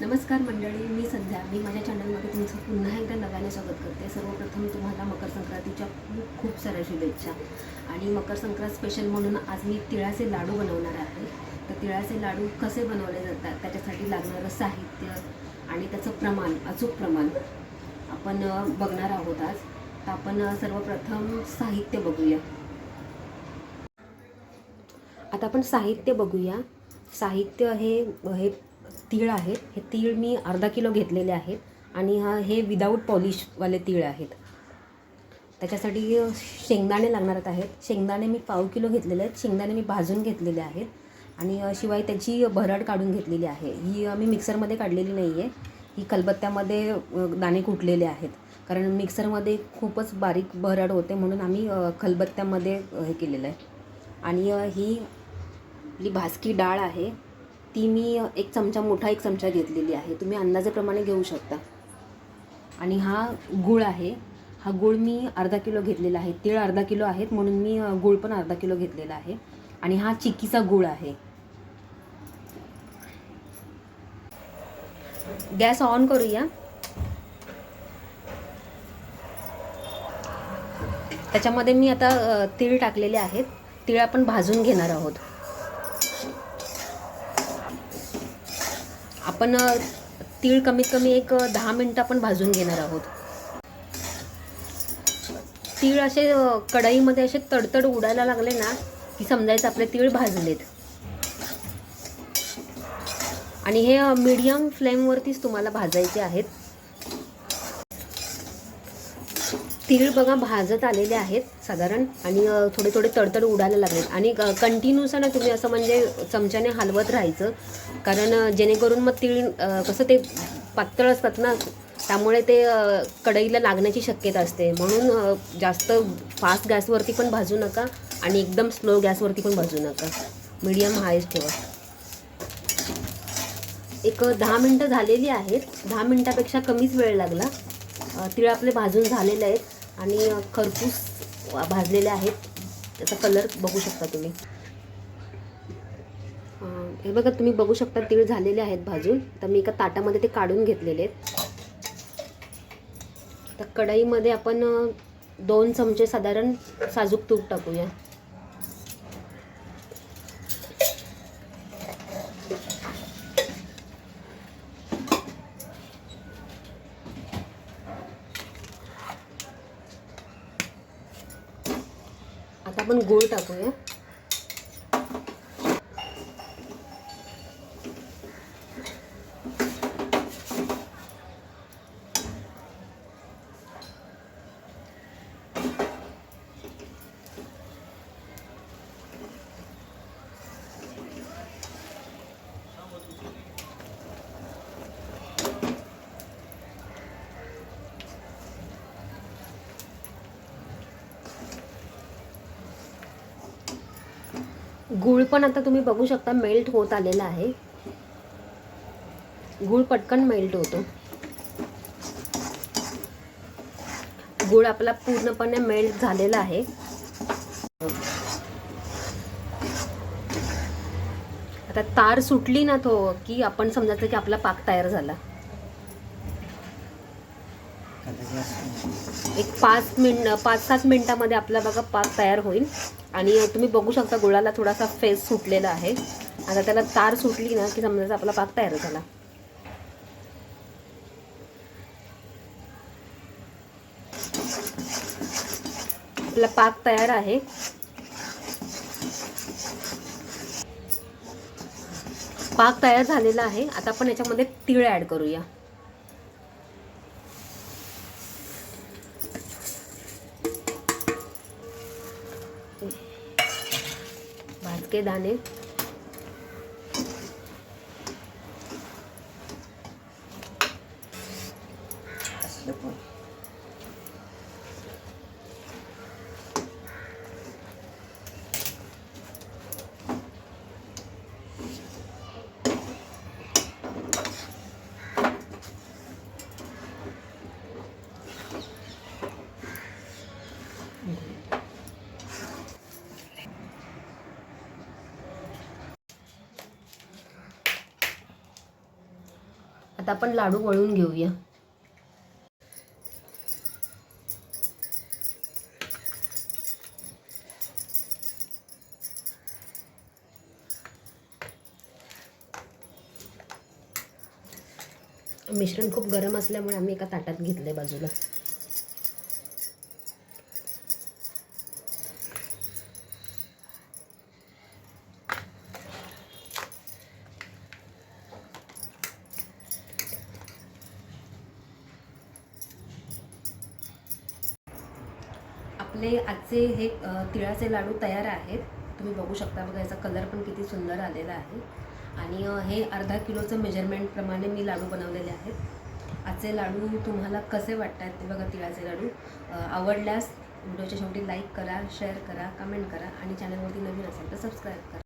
नमस्कार मंडळी मी संध्या. मी माझ्या चॅनलमध्ये तुमचं पुन्हा एकदा नव्याने स्वागत करते. सर्वप्रथम तुम्हाला मकर संक्रांतीच्या खूप खूप साऱ्या शुभेच्छा. आणि मकर संक्रांत स्पेशल म्हणून आज मी तिळाचे लाडू बनवणार आहे. तर तिळाचे लाडू कसे बनवले जातात त्याच्यासाठी लागणारं साहित्य आणि त्याचं प्रमाण अचूक प्रमाण आपण बघणार आहोत आज. तर आपण सर्वप्रथम साहित्य बघूया. आता आपण साहित्य बघूया. साहित्य हे हे तीळ आहेत. हे तीळ मी अर्धा किलो घेतलेले आहेत आणि हा हे विदाऊट पॉलिशवाले तीळ आहेत. त्याच्यासाठी शेंगदाणे लागणार आहेत. शेंगदाणे मी पाव किलो घेतलेले आहेत. शेंगदाणे मी भाजून घेतलेले आहेत. आणि शिवाय त्याची भरड काढून घेतलेली आहे. ही मी मिक्सरमध्ये काढलेली नाही आहे ही खलबत्त्यामध्ये दाणे कुटलेले आहेत. कारण मिक्सरमध्ये खूपच बारीक भरड होते म्हणून आम्ही खलबत्त्यामध्ये हे केलेलं आहे. आणि ही आपली भासकी डाळ आहे. ती मी एक चमचा मोठा एक चमचा घेतलेली आहे. तुम्ही अंदाजाप्रमाणे घेऊ शकता. आणि हा गूळ आहे. हा गूळ मी अर्धा किलो घेतलेला आहे. तीळ अर्धा किलो आहेत म्हणून मी गूळ पण अर्धा किलो घेतलेला आहे. आणि हा चिक्कीचा गूळ आहे. गॅस ऑन करूया. त्याच्यामध्ये मी आता तीळ टाकलेले आहेत. तीळ आपण भाजून घेणार आहोत. आपण तीळ कमीत कमी एक दहा मिनटं आपण भाजून घेणार आहोत. तीळ असे कढईमध्ये असे तडतड उडायला लागले ना की समजायचं आपले तीळ भाजलेत. आणि हे मीडियम फ्लेमवरतीच तुम्हाला भाजायचे आहेत. तीळ बघा भाजत आलेले आहेत साधारण आणि थोडे थोडे तडतड उडायला लागलेत. आणि कंटिन्यूस ना तुम्ही असं म्हणजे चमच्याने हलवत राहायचं. कारण जेणेकरून मग तीळ कसं ते पातळ असतात ना त्यामुळे ते कढईला लागण्याची शक्यता असते. म्हणून जास्त फास्ट गॅसवरती पण भाजू नका आणि एकदम स्लो गॅसवरती पण भाजू नका. मीडियम हायच ठेवा. एक दहा मिनटं झालेली आहेत. दहा मिनटापेक्षा कमीच वेळ लागला. तिळ आपले भाजून झालेले आहेत आणि खरपूस भाजलेले आहेत. त्याचा कलर बघू शकता तुम्ही. हे बघा तुम्ही बघू शकता तीळ झालेले आहेत भाजून. तर मी एका ताटामध्ये ते काढून घेतलेले आहेत. तर कढईमध्ये आपण दोन चमचे साधारण साजूक तूप टाकूया. आता आपण गूळ टाकूया. गूळ पण आता तुम्ही बघू शकता मेल्ट होत आलेला आहे. गूळ पटकन मेल्ट होतो. गूळ आपला पूर्णपणे मेल्ट झालेला आहे. आता तार सुटली ना तो की आपण समजायचं की आपला पाक तयार झाला. एक पाच मिनट पाच सात मिनटामध्ये आपला बघा पाक तयार होईल. आणि तुम्ही बघू शकता गुळाला थोडासा फेस सुटलेला आहे. आता त्याला तार सुटली ना की समजायचं आपला पाक तयार झाला. आपला पाक तयार आहे. पाक तयार झालेला आहे. आता आपण याच्यामध्ये तीळ ॲड करूया. भाजके दाणे आता आपण लाडू वळून घेऊया. मिश्रण खूप गरम असल्यामुळे आम्ही एका ताटात घेतलं आहे बाजूला. आपले आजचे हे तिळाचे लाडू तयार आहेत. तुम्ही बघू शकता बघा याचा कलर पण किती सुंदर आलेला आहे. आणि हे अर्धा किलोचं मेजरमेंटप्रमाणे मी लाडू बनवलेले आहेत. आजचे लाडू तुम्हाला कसे वाटतात ते बघा तिळाचे लाडू. आवडल्यास व्हिडिओच्या शेवटी लाईक करा शेअर करा कमेंट करा आणि चॅनलवरती नवीन असेल तर सबस्क्राईब करा.